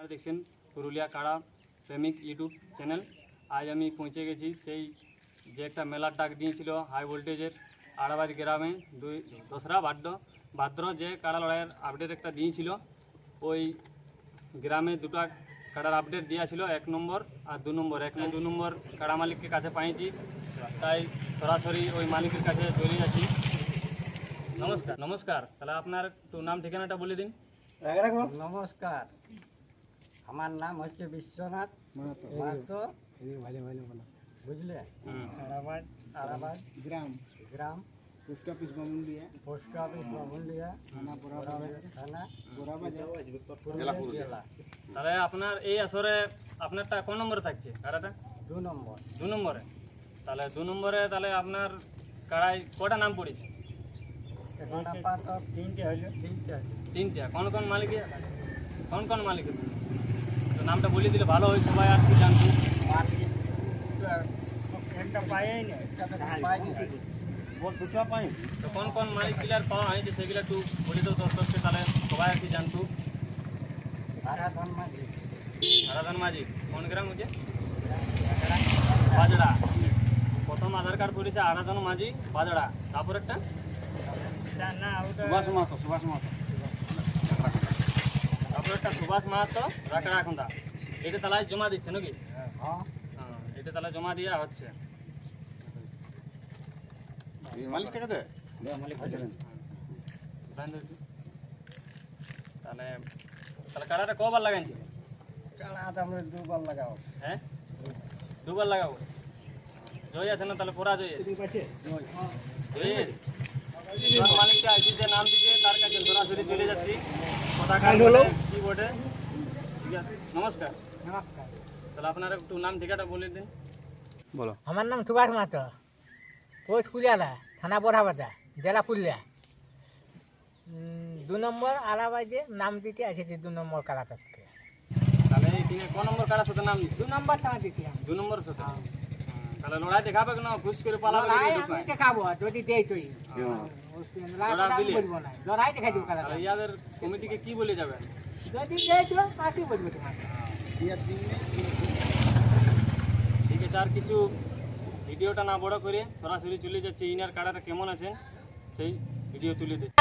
আপনারা দেখছেন পুরুলিয়া কাড়া প্রেমিক ইউটিউব চ্যানেল। আজ আমি পৌঁছে গেছি সেই যে একটা মেলার ডাক দিয়েছিল হাই ভোল্টেজের আড়াবাড়ি গ্রামে দুই দোসরা ভাদ্র ভাদ্র যে কাড়া লড়াইয়ের আপডেট একটা দিয়েছিল ওই গ্রামে দুটো কাড়ার আপডেট দেওয়া ছিল এক নম্বর আর দু নম্বর। এক দু নম্বর কাড়া মালিককে কাছে পাইছি তাই সরাসরি ওই মালিকের কাছে চলে যাচ্ছি। নমস্কার। নমস্কার। তাহলে আপনার একটু নাম ঠিকানাটা বলে দিন। নমস্কার। আমার নাম হচ্ছে বিশ্বনাথ মাহাতো। বুঝলে? হুম। আরাবাদ আরাবাদ গ্রাম। গ্রাম। Post office Bamundiya. Post office Babulia থানা বরাবাজার থানা। বরাবাজার জেলা। তাহলে আপনার এই আসরে আপনারটা কোন নম্বরে থাকছে? কাড়াটা দু নম্বর। দু নম্বরে। তাহলে দু নম্বরে তাহলে আপনার কাড়াই কটা নাম পড়েছে? তিনটে হলো তিনটে হলো কোন কোন মালিক কোন কোন মালিক তো নামটা বলে দিলে ভালো হয় সবাই আর কি জানতো তো কোন কোন মালিক প্লেয়ার পাওয়া হয়েছে সেগুলো একটু বলে দাও দর্শককে তাহলে সবাই আর কি জানতো। আরাধন মাঝি। কোন গ্রাম হচ্ছে বাজড়া প্রথম আধার কার্ড পড়েছে আরাধন মাঝি বাজড়া তারপর একটা? না ওটা সুভাষ মাহাতো সুভাষ মাহাতো। একটা সুভাষ মাহাতো রাকড়া খুন্দা এটা তাহলে জমা দিচ্ছে নাকি? হ্যাঁ হ্যাঁ এটা তাহলে জমা দেওয়া হচ্ছে মালিক টাকা দে বান্ধ তাহলে তাহলে কাড়াটা কবার লাগাইছি? আমরা দুবার লাগাও হ্যাঁ? দুবার লাগাবো। জয় আছে না তাহলে পড়া জয় আছে। জয় আছে? আইসি যে নাম দিচ্ছে তার কাছে সরাসরি চলে যাচ্ছি। কথা কি বটে? ঠিক আছে। নমস্কার। নমস্কার। তাহলে আপনার একটু নাম ঠিকাটা বলে দিন। বলো। আমার নাম সুভাষ মাহাতো। পোস্ট পুলিয়ালা থানা বড়াবাজা জেলা পুরুলিয়া উম, দু নম্বর আলাবাজে নাম দিতে এসেছি দু নম্বর কালাটা থেকে তাহলে ক নম্বর কারার সাথে নাম দু নম্বর থানা দিতে। আমি দু নম্বর সাথে তাহলে লড়াই দেখাবে না ঘুষ করে পালাবে লড়াই আমি? দেখাবো যদি দেই তুই। লড়াই দেখাই দিব তাহলে ইয়াদের কমিটিকে কি বলে যাবে? যদি দেই তো বলব তোমাকে? ঠিক আছে আর কিছু ভিডিওটা না বড় করে সরাসরি চলে যাচ্ছে। ইনার কাড়াটা কেমন আছেন? সেই ভিডিও তুলে দিচ্ছে।